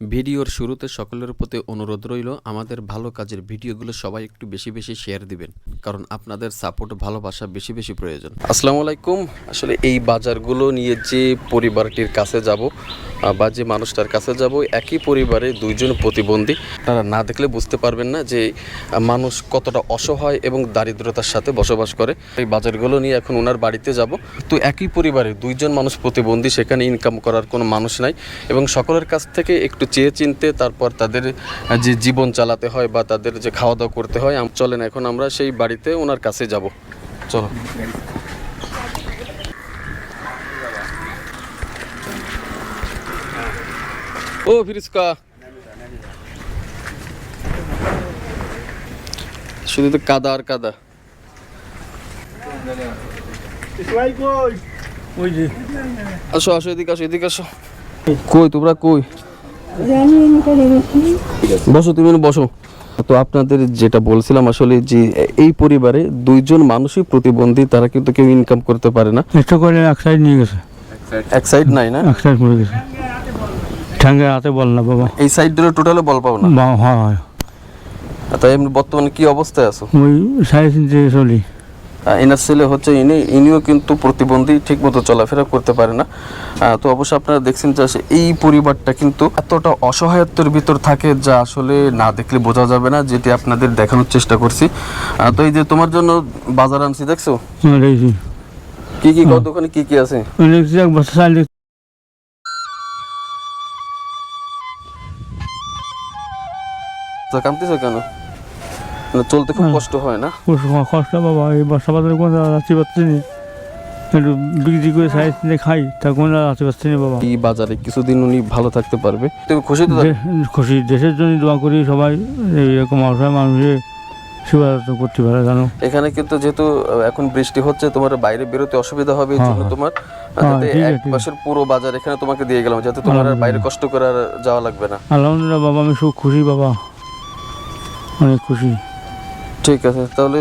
ভিডিওর শুরুতে সকলের প্রতি অনুরোধ রইল, আমাদের ভালো কাজের ভিডিওগুলো সবাই একটু বেশি বেশি শেয়ার দিবেন, কারণ আপনাদের সাপোর্ট ভালোবাসা বেশি বেশি প্রয়োজন। আসসালামু আলাইকুম। আসলে এই বাজারগুলো নিয়ে যে পরিবারটির কাছে যাব বা যে মানুষটার কাছে যাব, একই পরিবারে দুইজন প্রতিবন্ধী, তারা না দেখলে বুঝতে পারবেন না যে মানুষ কতটা অসহায় এবং দারিদ্রতার সাথে বসবাস করে। এই বাজারগুলো নিয়ে এখন ওনার বাড়িতে যাব। তো একই পরিবারে দুইজন মানুষ প্রতিবন্ধী, সেখানে ইনকাম করার কোনো মানুষ নাই এবং সকলের কাছ থেকে একটু চেয়ে চিনতে, তারপর তাদের যে জীবন চালাতে হয় বা তাদের যে খাওয়া দাওয়া করতে হয়, চলেন এখন আমরা সেই বাড়িতে ওনার কাছে যাব। চলো। ও ফিরিস্কা। শুধু তো কাদা আর কাদা। আসো আসো এদিকে আসো এদিকে আসো। কই তোমরা কই? বসো তুমি বসো। তো আপনাদের যেটা বলছিলাম আসলে যে এই পরিবারে দুইজন মানুষই প্রতিবন্ধী তারা কিন্তু কেউ ইনকাম করতে পারে না। চেষ্টা করে এক সাইড নিয়ে গেছে। এক সাইড নাই না? এক সাইড পড়ে গেছে। ঠ্যাঙ্গে হাতে বল না বাবা। এই সাইড ধরে টোটালে বল পাও না? হয় হয়। তাই এমনি বর্তমানে কি অবস্থায় আছো? ওই সাড়ে তিনটে চলি। এনার ছেলে হচ্ছে ইনি ইনিও কিন্তু প্রতিবন্ধী ঠিক মতো চলাফেরা করতে পারে না। তো অবশ্য আপনারা দেখছেন যে এই পরিবারটা কিন্তু এতটা অসহায়ত্বের ভিতর থাকে যা আসলে না দেখলে বোঝা যাবে না যেটি আপনাদের দেখানোর চেষ্টা করছি। তো এই যে তোমার জন্য বাজার আনছি দেখছ? কি কি কত ওখানে কি কি আছে? তো কামতেছো কেন? চলতে খুব হ্যাঁ। কষ্ট হয় না? কষ্ট বাবা। এই বর্ষা কোন রাত্রি পাচ্ছি নি একটু বিক্রি করে সাইড কিনে খাই তা কোন রাত্রি পাচ্ছি না বাবা। এই বাজারে কিছুদিন উনি ভালো থাকতে পারবে। তুমি খুশি তো খুশি দেশের জন্য দোয়া করি সবাই এইরকম অসহায় মানুষের সেবা করতে পারে জানো। এখানে কিন্তু যেহেতু এখন বৃষ্টি হচ্ছে তোমার বাইরে বেরোতে অসুবিধা হবে এই হ্যাঁ, জন্য হ্যাঁ। তোমার এক ঠিক পুরো বাজার এখানে তোমাকে দিয়ে গেলাম যাতে তোমার আর বাইরে কষ্ট করে আর যাওয়া লাগবে না। আলহামদুলিল্লাহ বাবা আমি খুব খুশি বাবা। অনেক খুশি। ঠিক আছে তাহলে